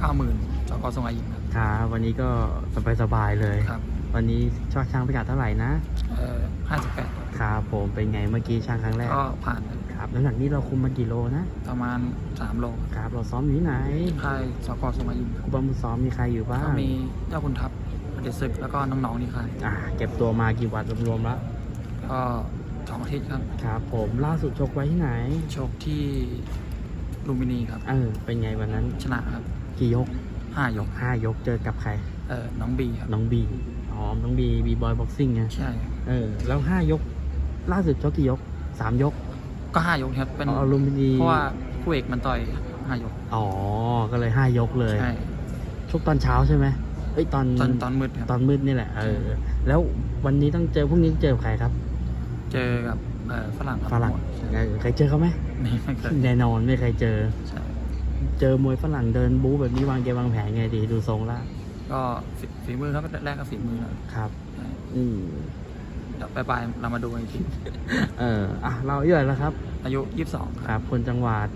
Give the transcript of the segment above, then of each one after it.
เก้าหมื่นจกทรงอายิมครับครับวันนี้ก็สบายๆเลย ครับวันนี้ชอบช่างพิกัดเท่าไหร่นะเอ่อห้าสิบแปดครับผมเป็นไงเมื่อกี้ช่างครั้งแรกก็ผ่านครับครับน้ำหนักนี้เราคุมมากี่โลนะประมาณสามโลครับเราซ้อมอยู่ที่ไหนค่ายจกทรงอายิมครับครูบามุซ้อมมีใครอยู่บ้างก็มีเจ้าคุณทัพเดชศึกแล้วก็น้องๆนี่ค่ายอ่าเก็บตัวมากี่วันรวมๆแล้วก็สองอาทิตย์ครับครับผมล่าสุดชกไว้ที่ไหนโชคที่ลุมพินีครับ เออเป็นไงวันนั้นชนะครับ กี่ยกห้ายกห้ายกเจอกับใคร เอ่อน้องบีครับ น้องบีอ๋อน้องบีบีบอยบ็อกซิ่งไงใช่ครับเออแล้วห้ายก ล่าสุดชกกี่ยกสามยกก็ห้ายกครับเป็นเอาลุมพินีเพราะว่าคู่เอกมันต่อยห้ายก อ๋อ ก็เลยห้ายกเลยใช่ชกตอนเช้าใช่ไหมเอ้ยตอนตอนตอนมืดครับตอนมืดนี่แหละเออแล้ววันนี้ต้องเจอพรุ่งนี้เจอใครครับ เจอกับเอ่อฝรั่งครับฝรั่งหมดใช่เออเคยเจอเขาไหมไม่ไม่เคยแน่นอนไม่เคยเจอใช่ เจอมวยฝรั่งเดินบู๊แบบนี้วางเกมวางแผนไงดีดูทรงละก็ฝีฝีมือครับแรกก็ฝีมือครับครับใช่อืมเดี๋ยวปลายๆเรามาดูอีกทีเอออะเราอายู่าไหนแล้วครับ อายุ22คครับรับ คนจังหวัด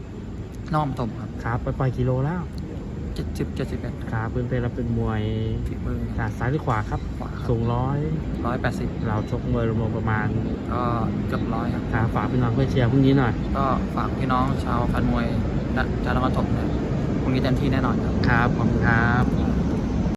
น้อมตมครับครับไปปล่อยกิโลแล้ว70 71ครับเพื่อนเป็นเราเป็นมวยฝีมือขาซ้ายหรือขวาครับขวาครัสูงร้อยบ180เราชกมวยรวมๆประมาณ ก็เกือบร้อยครับครับฝากพี่น้องเพื่อนเชียร์พรุ่งนี้หน่อย ก็ฝากพี่น้องชาวแฟนมวย และชาวนครปฐมาจบพรุ่งนี้เต็มที่แน่นอนครับ ครับขอบคุณครับ